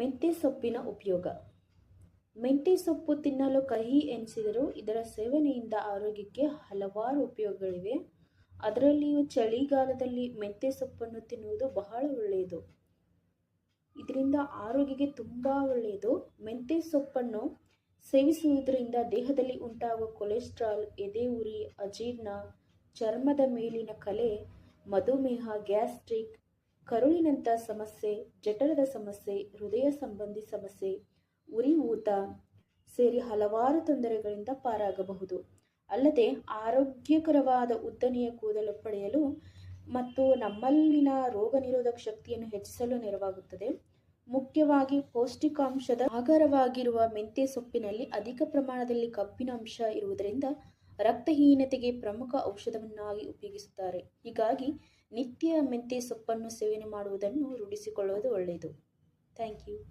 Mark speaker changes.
Speaker 1: ಮೆಂತ್ಯ ಸೊಪ್ಪಿನ ಉಪಯೋಗ. ಮೆಂತ್ಯ ಸೊಪ್ಪು ತಿನ್ನಲು ಕಹಿ ಎನಿಸಿದರೂ ಇದರ ಸೇವನೆಯಿಂದ ಆರೋಗ್ಯಕ್ಕೆ ಹಲವಾರು ಉಪಯೋಗಗಳಿವೆ. ಅದರಲ್ಲಿಯೂ ಚಳಿಗಾಲದಲ್ಲಿ ಮೆಂತ್ಯ ಸೊಪ್ಪನ್ನು ತಿನ್ನುವುದು ಬಹಳ ಒಳ್ಳೆಯದು. ಇದರಿಂದ ಆರೋಗ್ಯಕ್ಕೆ ತುಂಬ ಒಳ್ಳೆಯದು. ಮೆಂತ್ಯ ಸೊಪ್ಪನ್ನು ಸೇವಿಸುವುದರಿಂದ ದೇಹದಲ್ಲಿ ಉಂಟಾಗುವ ಕೊಲೆಸ್ಟ್ರಾಲ್ ಎದೆ ಉರಿ ಅಜೀರ್ಣ, ಚರ್ಮದ ಮೇಲಿನ ಕಲೆ, ಮಧುಮೇಹ, ಗ್ಯಾಸ್ಟ್ರಿಕ್ ಕರುಳಿನಂಥ ಸಮಸ್ಯೆ, ಜಠರದ ಸಮಸ್ಯೆ, ಹೃದಯ ಸಂಬಂಧಿ ಸಮಸ್ಯೆ, ಉರಿ ಊತ ಸೇರಿ ಹಲವಾರು ತೊಂದರೆಗಳಿಂದ ಪಾರಾಗಬಹುದು. ಅಲ್ಲದೆ ಆರೋಗ್ಯಕರವಾದ ಉದ್ದನೆಯ ಕೂದಲು ಪಡೆಯಲು ಮತ್ತು ನಮ್ಮಲ್ಲಿನ ರೋಗ ನಿರೋಧಕ ಶಕ್ತಿಯನ್ನು ಹೆಚ್ಚಿಸಲು ನೆರವಾಗುತ್ತದೆ. ಮುಖ್ಯವಾಗಿ ಪೌಷ್ಟಿಕಾಂಶದ ಆಗರವಾಗಿರುವ ಮೆಂತ್ಯ ಸೊಪ್ಪಿನಲ್ಲಿ ಅಧಿಕ ಪ್ರಮಾಣದಲ್ಲಿ ಕಬ್ಬಿನ ಅಂಶ ಇರುವುದರಿಂದ ರಕ್ತಹೀನತೆಗೆ ಪ್ರಮುಖ ಔಷಧವನ್ನಾಗಿ ಉಪಯೋಗಿಸುತ್ತಾರೆ. ಹೀಗಾಗಿ ನಿತ್ಯ ಮೆಂತ್ಯ ಸೊಪ್ಪನ್ನು ಸೇವನೆ ಮಾಡುವುದನ್ನು ರೂಢಿಸಿಕೊಳ್ಳುವುದು ಒಳ್ಳೆಯದು. Thank you.